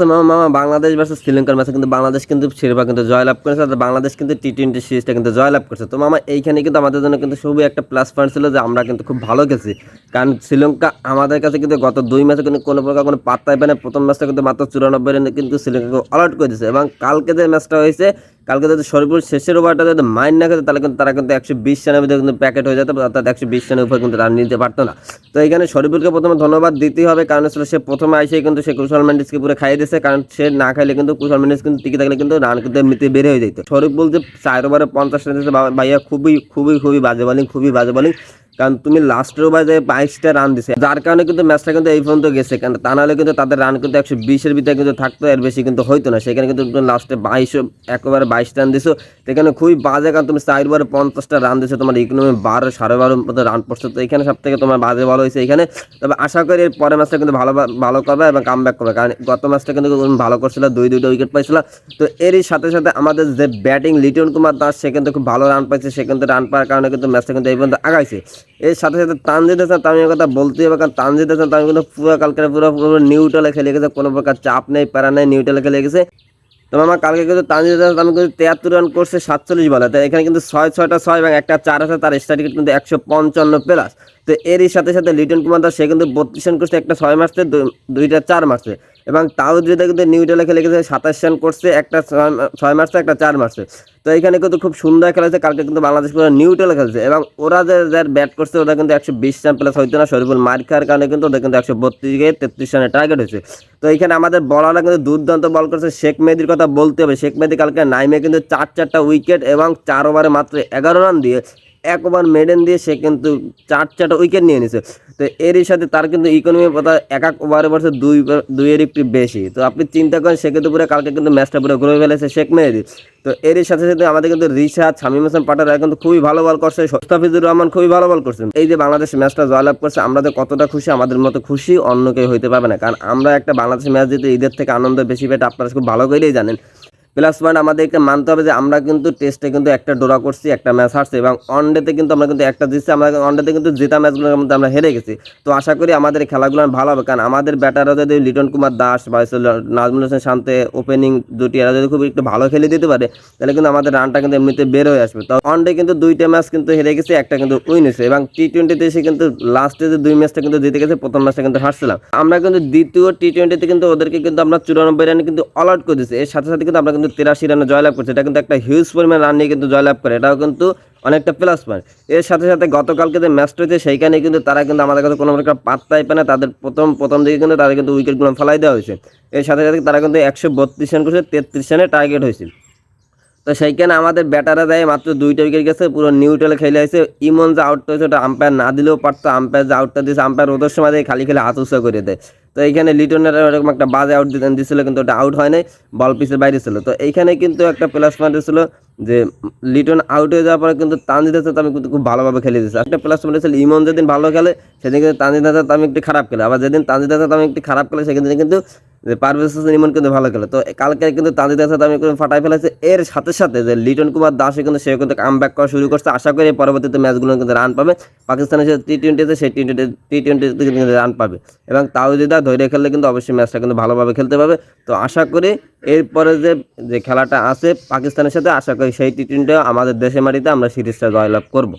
তো মামা বাংলাদেশ ভার্সেস শ্রীলঙ্কার ম্যাচে কিন্তু বাংলাদেশ কিন্তু শিরোপা কিন্তু জয়লাভ করেছে। আর বাংলাদেশ কিন্তু টি টোয়েন্টি সিরিজটা কিন্তু জয়লাভ করেছে। তো মামা, এইখানে কিন্তু আমাদের জন্য কিন্তু খুবই একটা প্লাস পয়েন্ট ছিল যে আমরা কিন্তু খুব ভালো গেছি কারণ শ্রীলঙ্কা আমাদের কাছে কিন্তু গত দুই ম্যাচে কিন্তু কোনো প্রকার কোনো পাত্তাই পায় না প্রথম ম্যাচটা কিন্তু মাত্র চুরানব্বই রানে কিন্তু শ্রীলঙ্কাকে অলআউট করে দিয়েছে। এবং কালকে যে ম্যাচটা হয়েছে কালকে যদি শরীফুল শেষের ওভারটা যদি মাইন্ড না খেতে, তাহলে কিন্তু তারা কিন্তু একশো বিশ রানের ভিতরে কিন্তু প্যাকেট হয়ে যেত, অর্থাৎ একশো বিশ রানের উপর কিন্তু রান নিতে পারতো না। তো এখানে শরীফুলকে প্রথমে ধন্যবাদ দিতেই হবে, কারণ আসলে সে প্রথমে আইসে কিন্তু সে কুশল মেন্ডিসকে পুরো খাইয়ে দিয়েছে, কারণ সে না খাইলে কিন্তু কুশল মেন্ডিস কিন্তু টিকে থাকলে কিন্তু রান কিন্তু এমনিতে বের হয়ে যেত। শরীফুল যে চার ওভারে পঞ্চাশ রান ভাইয়া খুবই খুবই খুবই বাজে বলিং খুবই বাজে বলিং কারণ তুমি লাস্টের ওভারে বাইশটা রান দিছে। যার কারণে কিন্তু ম্যাচটা কিন্তু এই পর্যন্ত গেছে। কারণ তা নাহলে কিন্তু তাদের রান কিন্তু একশো বিশের ভিতরে কিন্তু থাকতো, এর বেশি কিন্তু হইতো না। সেখানে কিন্তু তুমি লাস্টে বাইশ, একেবারে বাইশ রান দিছো। সেখানে খুবই বাজে কারণ তুমি চার পঞ্চাশটা রান দিছো। তোমার ইকোনমি বারো, সাড়ে বারো মতো রান পড়ছে তো এখানে সব থেকে তোমার বাজে বল হয়েছে এখানে। তবে আশা করি এর পরের ম্যাচটা কিন্তু ভালো ভালো করবে এবং কাম ব্যাক করবে। কারণ গত ম্যাচটা কিন্তু তুমি ভালো করছিল, দুই, দুইটা উইকেট পাইছিল। তো এরই সাথে সাথে আমাদের যে ব্যাটিং লিটন কুমার দাস, সে কিন্তু খুব ভালো রান পাইছে। সে কিন্তু রান পাওয়ার কারণে কিন্তু ম্যাচটা কিন্তু এই পর্যন্ত আগাইছে। এর সাথে সাথে তানজিদ হাসান তামিমের কথা বলতেই হবে, কারণ তানজিদ হাসান তামিম কিন্তু পুরো কালকে পুরো পুরো নিউট্রালে খেলে গেছে, কোনো প্রকার চাপ নেই, প্যারা নেই নিউট্রালে খেলে গেছে। তো আমার কালকে কিন্তু তানজিদ হাসান তামিম কিন্তু তেয়াত্তর রান করছে, সাতচল্লিশ বলে তাই এখানে কিন্তু ছয় ছয়টা ছয় এবং একটা চার আছে, তার স্ট্রাইক কিন্তু একশো পঞ্চান্ন প্লাস তো এরই সাথে সাথে লিটন কুমার দাস, সে কিন্তু বত্রিশ রান করছে একটা ছয় মারছে দু- দুইটা চার মারছে। এবং তাও যেটা কিন্তু নিউট্রালে খেলে গেছে সাতাশ রান করছে, একটা ছয় মা- ছয় মারছে, একটা চার মারছে। তো এখানে কিন্তু খুব সুন্দর খেলেছে কালকে কিন্তু বাংলাদেশ পুরো নিউট্রালে খেলছে। এবং ওরা যে যার ব্যাট করছে, ওরা কিন্তু একশো বিশ রান প্লাস হইতো না, শরীফুল মার খাওয়ার কারণে কিন্তু ওদের কিন্তু একশো বত্রিশ গিয়ে তেত্রিশ রানের টার্গেট হয়েছে। তো এখানে আমাদের বলাররা কিন্তু দুর্দান্ত বল করছে। শেখ মেহেদির কথা বলতে হবে। শেখ মেহেদি কালকে নাইমে কিন্তু চার, চারটা উইকেট এবং চার ওভারে মাত্র এগারো রান দিয়ে এক ওভার মেডেন দিয়ে সে কিন্তু চার চারটা উইকেট নিয়ে নিছে। তো এরই সাথে তার কিন্তু ইকোনমি কথা এক এক ওভারে বলছে দুই দুইয়ের একটু বেশি। তো আপনি চিন্তা করেন, সে কিন্তু পুরো কালকে কিন্তু ম্যাচটা পুরো ঘুরে ফেলেছে, শেখ মেহেদি। তো এরই সাথে সাথে আমাদের কিন্তু রিশাদ, শামীম হাসান পাটারা কিন্তু খুবই ভালো বল করছে মোস্তাফিজুর রহমান খুবই ভালো বল করছেন। এই যে বাংলাদেশ ম্যাচটা জয়লাভ করছে, আমরা যে কতটা খুশি, আমাদের মতো খুশি অন্য কেউ হইতে পারবে না। কারণ আমরা একটা বাংলাদেশ ম্যাচ জিতে ঈদের থেকে আনন্দ বেশি পেটে আপনারা খুব ভালো করেই জানেন। প্লাস পয়েন্ট আমাদেরকে মানতে হবে যে আমরা কিন্তু টেস্টে কিন্তু একটা ডোরা করছি, একটা ম্যাচ হারছি এবং ওয়ানডেতে কিন্তু আমরা কিন্তু একটা জিতছি, আমরা ওয়ানডেতে কিন্তু জেতা ম্যাচগুলোর মধ্যে আমরা হেরে গেছি। তো আশা করি আমাদের খেলাগুলো ভালো হবে, কারণ আমাদের ব্যাটাররা যদি লিটন কুমার দাস বা নাজমুল হোসেন শান্তে ওপেনিং দুটি এরা যদি খুব একটু ভালো খেলে দিতে পারে, তাহলে কিন্তু আমাদের রানটা কিন্তু এমনিতে বের হয়ে আসবে। তো ওয়ানডে কিন্তু দুইটা ম্যাচ কিন্তু হেরে গেছে, একটা কিন্তু উইন হয়েছে এবং টি টোয়েন্টিতে এসে কিন্তু লাস্টে যে দুই ম্যাচটা কিন্তু জিতে গেছে, প্রথম ম্যাচটা কিন্তু হারছিলাম। আমরা কিন্তু দ্বিতীয় টি টোয়েন্টিতে কিন্তু ওদেরকে কিন্তু আমরা চুরানব্বই রানে কিন্তু অল আউট করে দিচ্ছি এর সাথে সাথে কিন্তু আমরা কিন্তু তেরাশি রানে জয়লাভ করছে। এটা কিন্তু একটা হিউজ পরিমাণ রান নিয়ে কিন্তু জয়লাভ করে। এটাও কিন্তু অনেকটা প্লাস পয়েন্ট এর সাথে সাথে গতকালকে যে ম্যাচটা হয়েছে সেইখানে কিন্তু তারা কিন্তু আমাদের কাছে কোনো প্রকার পাত্তাই পায় না। তাদের প্রথম প্রথম দিকে কিন্তু তাদের কিন্তু উইকেটগুলো ফেলাই দেওয়া হয়েছে। এর সাথে সাথে তারা কিন্তু একশো বত্রিশ রান করছে, তেত্রিশ রানে টার্গেট হয়েছে। তো সেইখানে আমাদের ব্যাটাররা দেয় মাত্র দুইটা উইকেট গেছে, পুরো নিউট্রালে খেলে আছে ইমন যে আউটটা হয়েছে ওটা আম্পায়ার না দিলেও পারতো। আম্পায়ার যে আউটটা দিয়েছে আম্পায়ার ওদের সময় খালি, খেলে হাত করে দেয়। তো এইখানে লিটনের এরকম একটা বাজে আউট দিছিল, কিন্তু ওটা আউট হয় নাই বল পিসের বাইরে ছিল। তো এইখানে কিন্তু একটা প্লাস পয়েন্ট ছিল যে লিটন আউট হয়ে যাওয়ার পরে কিন্তু তানজিদ হাসান আমি কিন্তু খুব ভালোভাবে খেলে দিয়েছে। একটা প্লাস পয়েন্ট ছিল ইমন যেদিন ভালো খেলে, সেদিন কিন্তু তানজিদ হাসান আমি একটু খারাপ খেলে। আবার যেদিন তানজিদ হাসান আমি একটু খারাপ খেলে, সেদিন কিন্তু যে পারভেজ হোসেন ইমন কিন্তু ভালো খেলে। তো কালকে কিন্তু তাদের হাসান আমি কিন্তু ফাটাই ফেলেছে। এর সাথে সাথে যে লিটন কুমার দাসে কিন্তু সে কিন্তু কাম ব্যাক করা শুরু করছে। আশা করি পরবর্তীতে ম্যাচগুলো কিন্তু রান পাবে। পাকিস্তানের সাথে টি টোয়েন্টিতে সেই টি টোয়েন্টি টি টোয়েন্টিতে কিন্তু রান পাবে। এবং তাওজিদা ধৈর্য খেললে কিন্তু অবশ্যই ম্যাচটা কিন্তু ভালোভাবে খেলতে পারবে। তো আশা করি এরপরে যে যে খেলাটা আছে পাকিস্তানের সাথে, আশা করি সেই টি টোয়েন্টিও আমাদের দেশে মাটিতে আমরা সিরিজটা জয়লাভ করব।